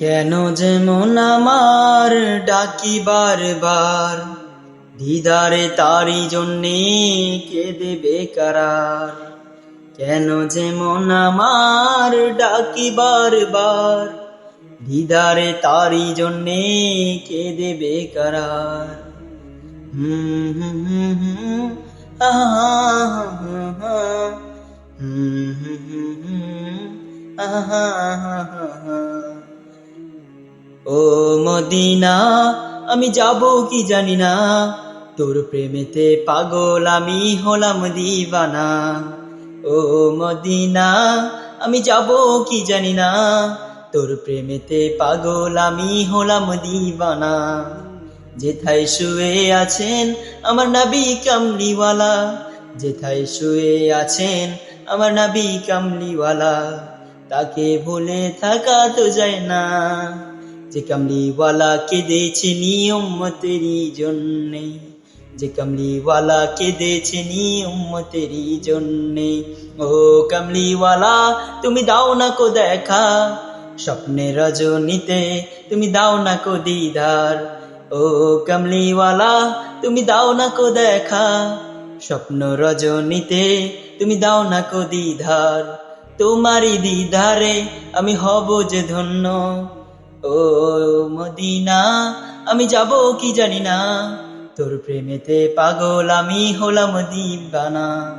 কেন যেমন আমার ডাকি বারবার, দিদারে তারি জন্যে কেঁদে বেকারার। কেন যেমন আমার ডাকি বারবার, দিদারে তারি জন্যে কেঁদে বেকারার। হুম হুম হুম হুম আহা হুম হুম হুম হুম আহা হা হা। ও মদিনা, আমি যাব কি জানি না। তোর প্রেমেতে পাগল আমি হলাম দিবানা। ও মদিনা, আমি যাব কি জানি না। তোর প্রেমেতে পাগল আমি হলাম দিবানা। যেথায় শুয়ে আছেন আমার নবী কামলিওয়ালা। যেথায় শুয়ে আছেন আমার নবী কামলিওয়ালা। তাকে ভুলে থাকা তো যায় না। যে কামলিওয়ালা কেঁদেছে নিয়মতেরই জন্যে, যে কামলিওয়ালা কেঁদেছে নিয়মতেরই জন্যে। ও কামলিওয়ালা, তুমি দাও না কো দেখা, স্বপ্নে রজনীতে তুমি দাও না কো দিদার। ও কামলিওয়ালা, তুমি দাও না কো দেখা, স্বপ্ন রজনীতে তুমি দাও না কো দিধার তোমারই দিধারে আমি হব যে ধন্য। ও মদিনা, আমি যাব কি জানি না। তোর প্রেমেতে পাগল আমি হলাম দিবানা।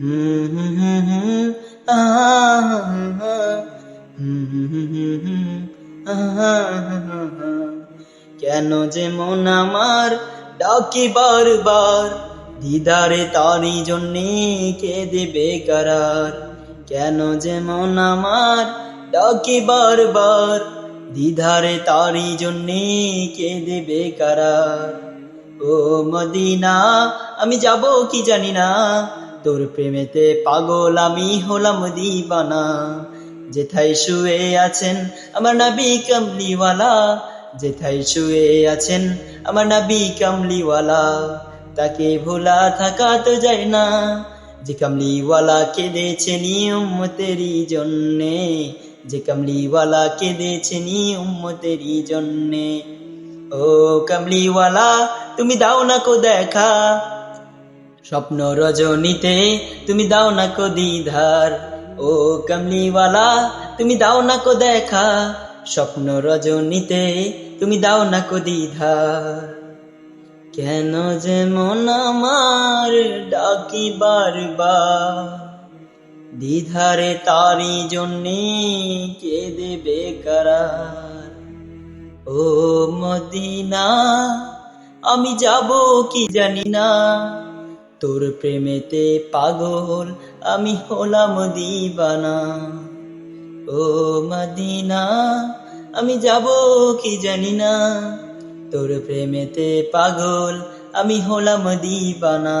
হুম। কেন যে মন আমার ডাকি বারবার, দিদারে তারি জন্যে কে দেবে কারার কেন যে মন আমার ডাকি বারবার দিদারে তারি জন্যে কে দেবে কারার ও মদিনা, আমি যাব কি জানি না। তোর প্রেমেতে পাগল আমি হলাম দিবানা। যেথায় শুয়ে আছেন আমার নবী কামলিওয়ালা। যেথায় শুয়ে আছেন আমার নবী কামলিওয়ালা। তাকে ভোলা থাকা তো যায় না। যে কামলিওয়ালা কেঁদেছে নিয়মতেরই জন্যে। যে কামলিওয়ালা কেঁদেছে নিয়মতেরই জন্যে। ও কামলিওয়ালা, তুমি দাও না কো দেখা। স্বপ্ন রজনীতে তুমি দাও না কো দিধার। ও কামলিওয়ালা, তুমি দাও না কো দেখা। স্বপ্ন রজনীতে তুমি দাও না কো দিধার। কেন যে মন আমার ডাকি বারবার। দিধারে তারি জন্যে দেবে কারার ও মদিনা, আমি যাব কি জানি না। তোর প্রেমেতে পাগল আমি হলাম দিবানা। ও মদিনা, আমি যাব কি জানি না। তোর প্রেমেতে পাগল আমি হলাম দিবানা।